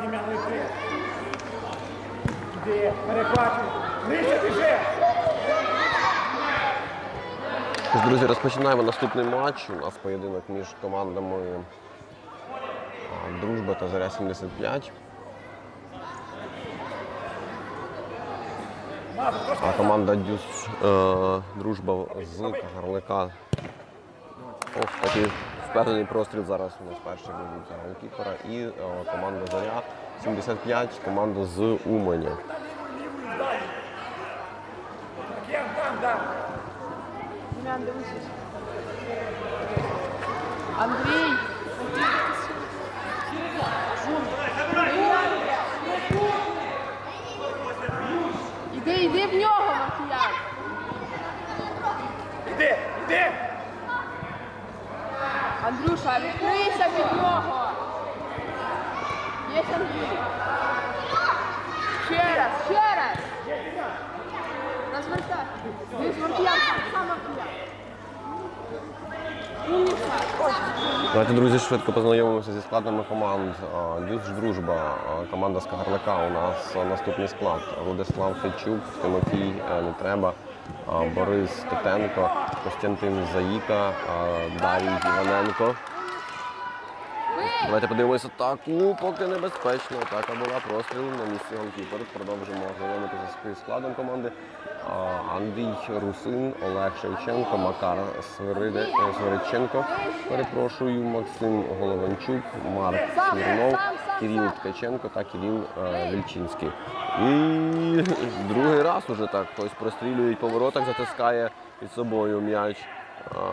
Дім'ян, йти. Іди, перехвачуй. Нижче біжи. Друзі, розпочинаємо наступний матч. У нас поєдинок між командами Дружба та Заря 75. А команда Дюс е, Дружба з Гарлика. Ох, такий впевнений простріл зараз у нас перший буде голкіпера. І е, команда Заря 75, команда з Умані. Андрій! Іди, іди в нього, Макіян! Іди, іди. Андрюша, відкрийся від нього! Є Андрій! Ще раз, ще раз! Розвертай! Дивись, Макіян, сам! Давайте, друзі, швидко познайомимося зі складами команд. А, Дюс Дружба, команда з Кагарлика. У нас наступний склад. Владислав Федчук, Тимофій е, Нетреба, Борис Тотенко, Костянтин Заїка, Дарій Іваненко. Давайте подивимося атаку, поки небезпечно. Атака була простріл на місці голкіпер. Продовжимо знайомитися з складом команди. Андрій Русин, Олег Шевченко, Макар е, Свиридченко, перепрошую, Максим Голованчук, Марк Смірнов, Кирил Ткаченко та Кирил е, Вільчинський. І другий раз уже так хтось прострілює по воротах, затискає під собою м'яч.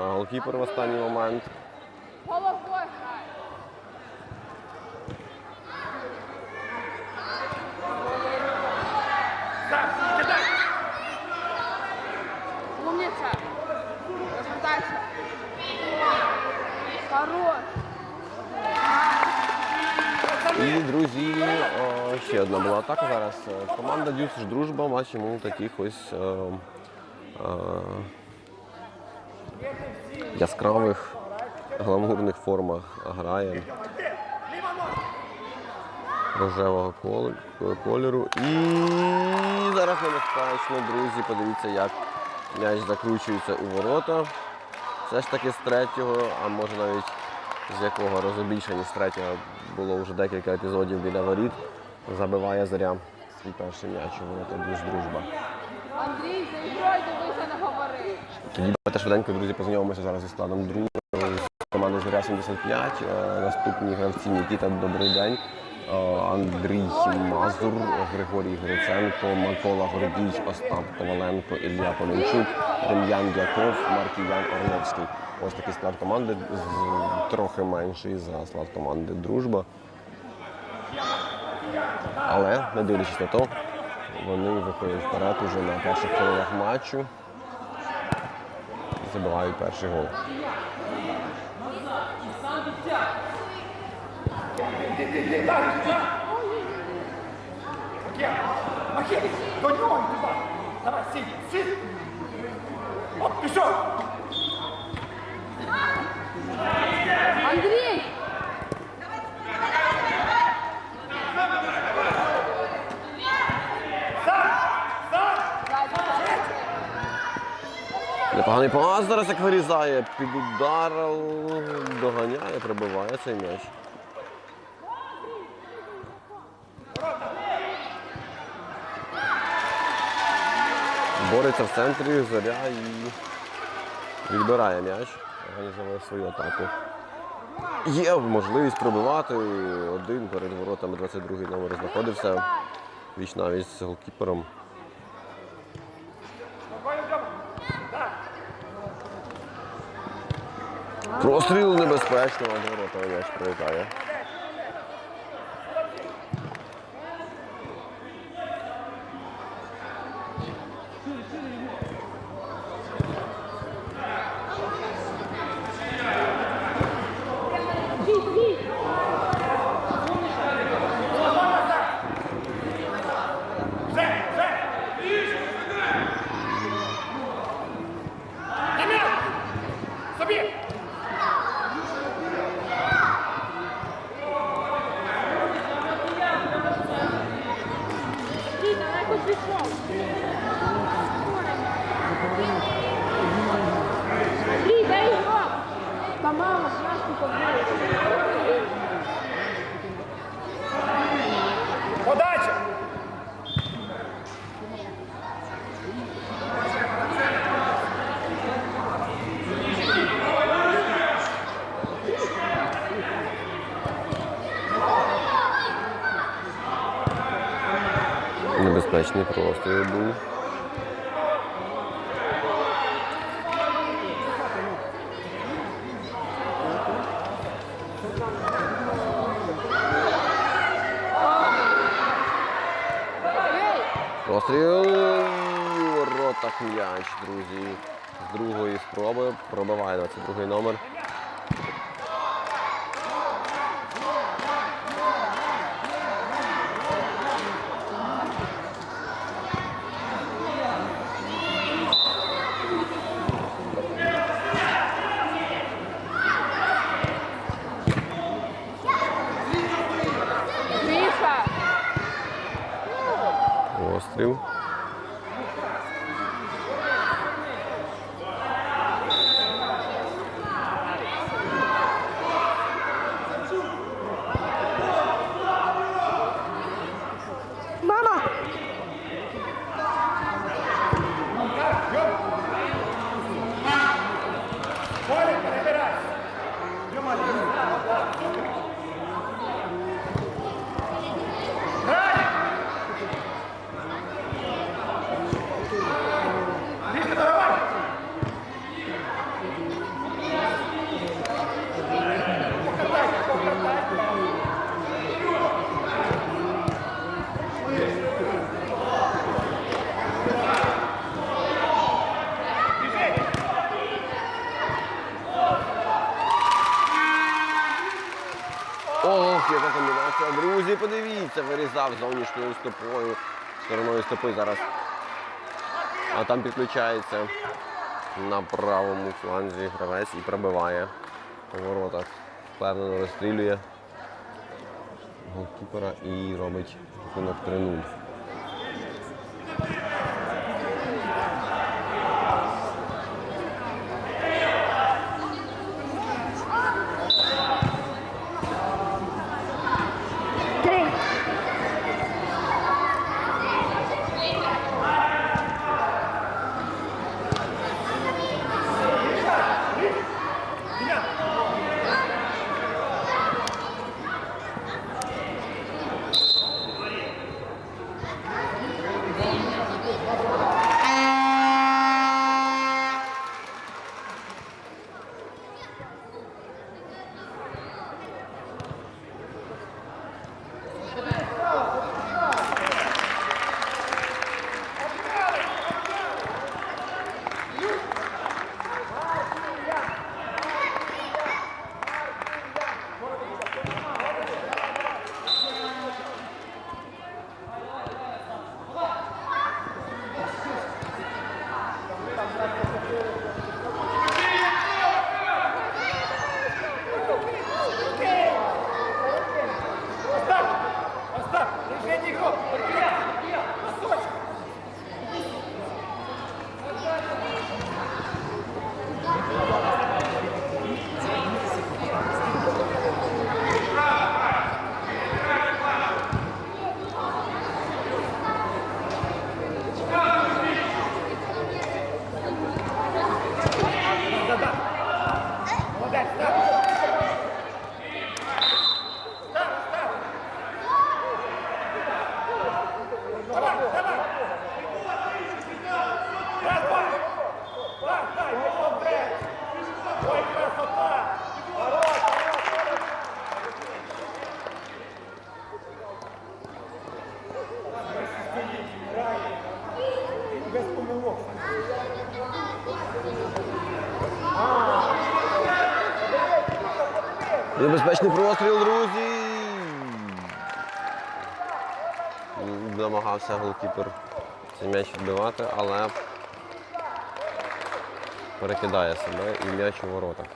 Голкіпер в останній момент. Одна була атака зараз. Е, Команда Дюс Дружба, бачимо таких ось е, е, яскравих гламурних формах грає рожевого кольору. І зараз небезпечно, друзі. Подивіться, як м'яч закручується у ворота. Все ж таки з третього, а може навіть з якого разу більше, ніж з третього було вже декілька епізодів біля воріт. Забиває заря свій перший м'яч у ворота Дюс Дружба. Андрій, за ігрою дивися, не говори! Тоді давайте швиденько, друзі, познайомимося зараз зі складом друга команди Зоря 75. Е, Наступні гравці Нікіта, добрий день. Е, Андрій Мазур, Григорій Гриценко, Микола Гордій, Остап Коваленко, Ілля Поленчук, Дем'ян Дяков, Маркіян Орловський. Ось такий склад команди, трохи менший за склад команди Дружба. Але, не дивлячись на то, вони виходять вперед уже на перших хвилинах матчу забивають перший гол. До нього Непоганий пас зараз як вирізає, під удар доганяє, прибиває цей м'яч. Бореться в центрі, зоря і відбирає м'яч, організовує свою атаку. Є можливість пробивати. Один перед воротами 22-й номер знаходився. Віч навіть з голкіпером. Простріл небезпечно, а до ворота м'яч прилітає. Вже. Небезпечний простріл був. Простріл у воротах друзі. З другої спроби пробиває 22 номер. tył. Зовнішньою стопою. Стороною стопи зараз. А там підключається на правому фланзі гравець і пробиває у воротах. Впевнено розстрілює голкіпера і робить рахунок 3-0. Небезпечний простріл, друзі. Намагався голкіпер цей м'яч відбивати, але перекидає себе і м'яч у воротах.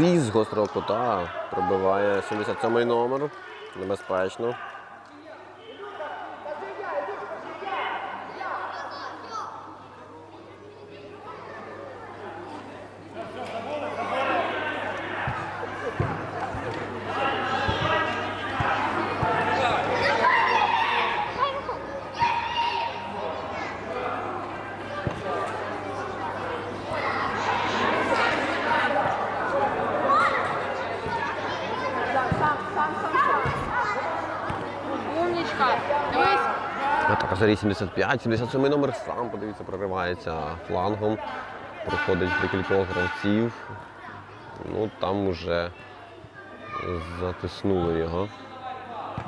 Так, а заріз з гострого кута пробиває 77-й номер. Небезпечно. Сам, сам, сам, сам. Умничка. Дивись. А так, а зарій 75, 77 номер сам, подивіться, проривається флангом. Проходить декількох гравців. Ну там уже затиснули його.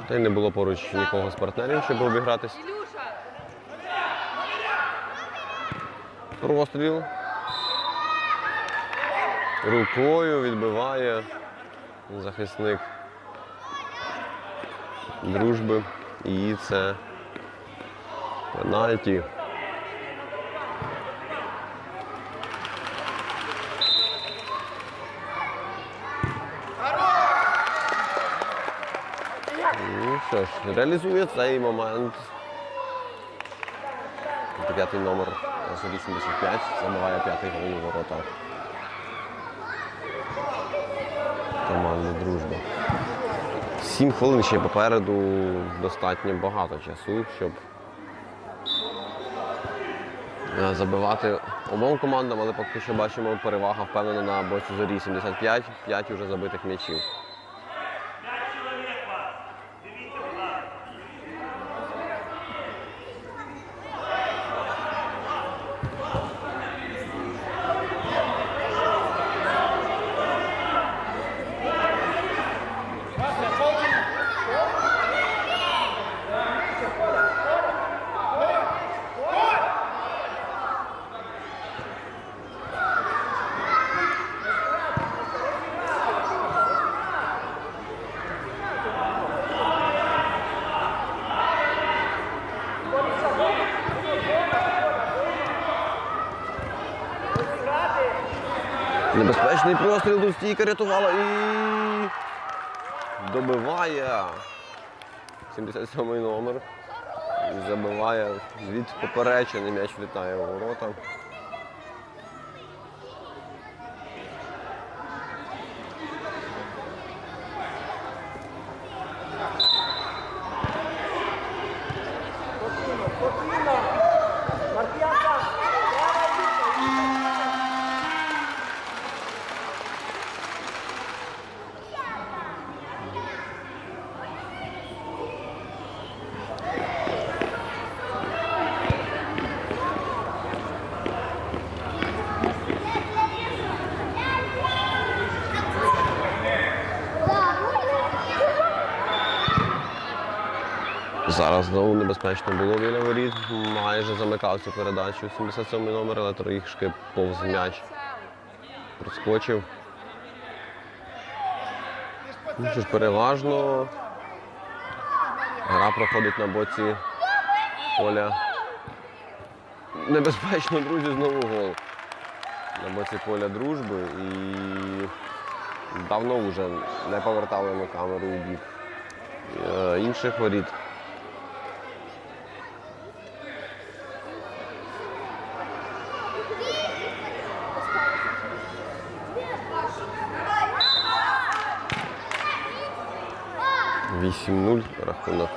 Та й не було поруч нікого з партнерів, щоб обігратись. Простріл. Рукою відбиває захисник дружби. І це пенальті. Ну що ж, реалізує цей момент. П'ятий номер за 85 забиває п'ятий гол ворота. Команди дружба. Сім хвилин ще попереду достатньо багато часу, щоб забивати обом командам, але поки що бачимо перевага впевнена на боці зорі 75, 5 уже забитих м'ячів. Небезпечний простріл до стійка рятувала і добиває 77 номер. Забиває від поперечини м'яч влітає у ворота. Зараз знову небезпечно було біля воріт. Майже замикав цю передачу. 77 номер, але трішки повз м'яч проскочив. Ну ж, переважно гра проходить на боці поля. Небезпечно, друзі, знову гол. На боці поля дружби і давно вже не повертали ми камеру у бік е, інших воріт. Вісім нуль рахунок.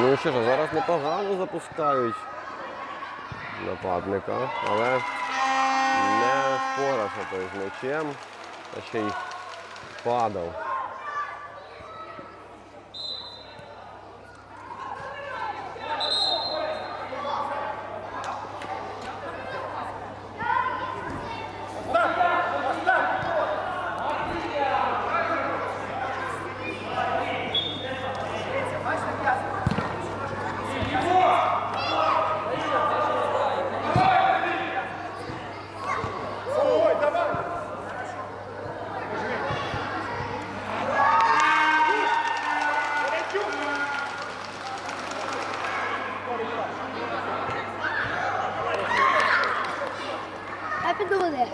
Ну що ж, зараз непогано запускають нападника, але не впорався той з м'ячем, а ще й падав. не доведе.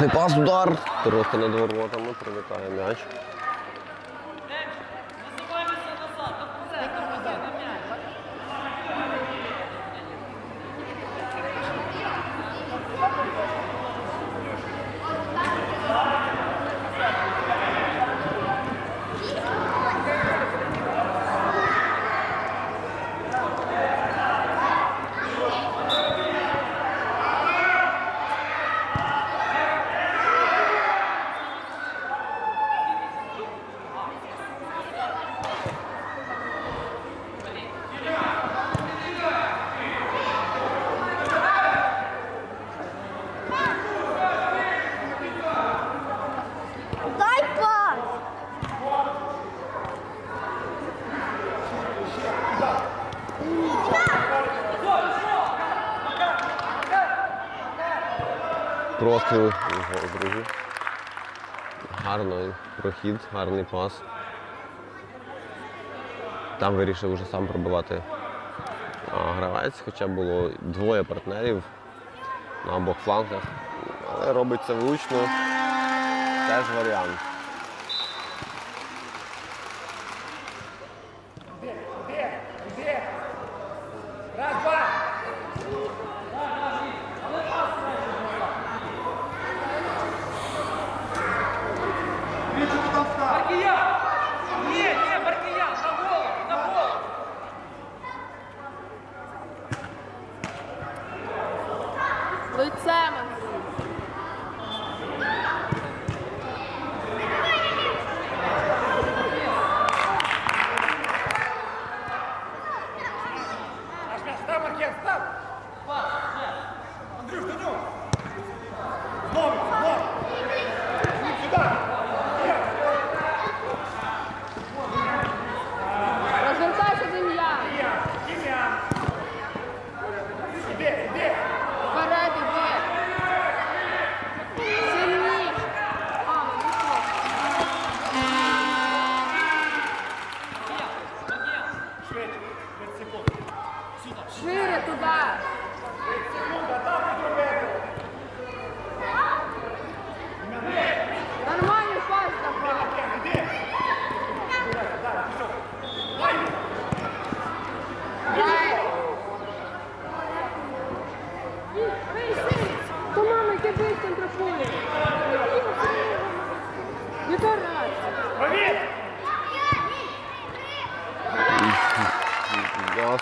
Класний пас, удар. Просто над воротами прилітає м'яч. Дай пас! Простріл друзі. Гарний прохід, гарний пас. Там вирішив уже сам пробивати гравець, хоча було двоє партнерів на обох флангах. Але робить це влучно. Теж варіант. किया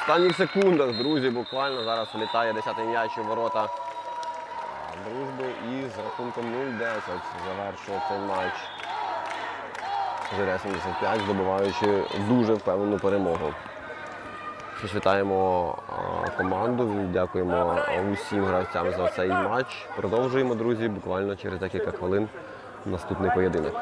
останніх секундах, друзі, буквально зараз влітає 10-й м'яч у ворота дружби і з рахунком 0-10 завершує цей матч. Зоря 75, здобуваючи дуже впевнену перемогу. Вітаємо команду, дякуємо усім гравцям за цей матч. Продовжуємо, друзі, буквально через декілька хвилин наступний поєдинок.